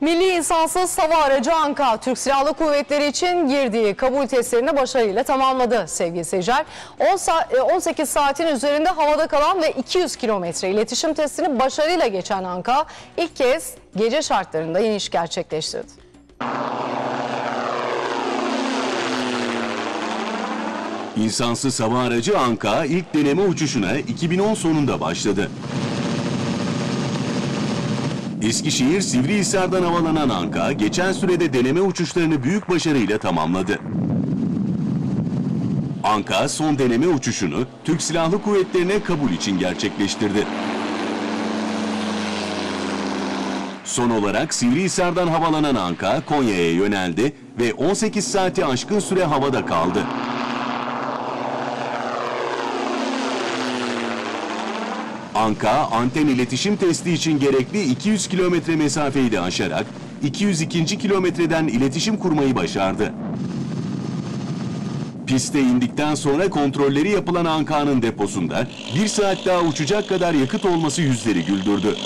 Milli insansız hava aracı Anka, Türk Silahlı Kuvvetleri için girdiği kabul testlerini başarıyla tamamladı sevgili seyirciler. 10 sa- e, 18 saatin üzerinde havada kalan ve 200 kilometre iletişim testini başarıyla geçen Anka ilk kez gece şartlarında iniş gerçekleştirdi. İnsansız hava aracı Anka ilk deneme uçuşuna 2010 sonunda başladı. Eskişehir Sivrihisar'dan havalanan Anka geçen sürede deneme uçuşlarını büyük başarıyla tamamladı. Anka son deneme uçuşunu Türk Silahlı Kuvvetleri'ne kabul için gerçekleştirdi. Son olarak Sivrihisar'dan havalanan Anka Konya'ya yöneldi ve 18 saati aşkın süre havada kaldı. Anka, anten iletişim testi için gerekli 200 kilometre mesafeyi de aşarak 202. kilometreden iletişim kurmayı başardı. Piste indikten sonra kontrolleri yapılan Anka'nın deposunda bir saat daha uçacak kadar yakıt olması yüzleri güldürdü.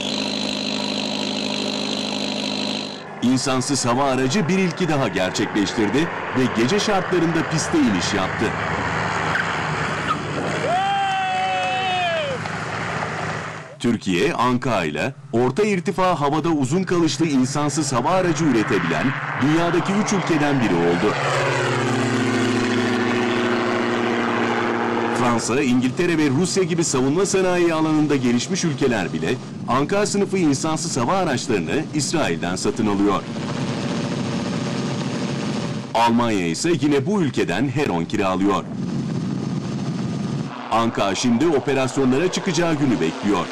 İnsansız hava aracı bir ilki daha gerçekleştirdi ve gece şartlarında piste iniş yaptı. Türkiye, Anka ile orta irtifa havada uzun kalışlı insansız hava aracı üretebilen dünyadaki üç ülkeden biri oldu. Fransa, İngiltere ve Rusya gibi savunma sanayi alanında gelişmiş ülkeler bile Anka sınıfı insansız hava araçlarını İsrail'den satın alıyor. Almanya ise yine bu ülkeden Heron kiralıyor. Anka şimdi operasyonlara çıkacağı günü bekliyor.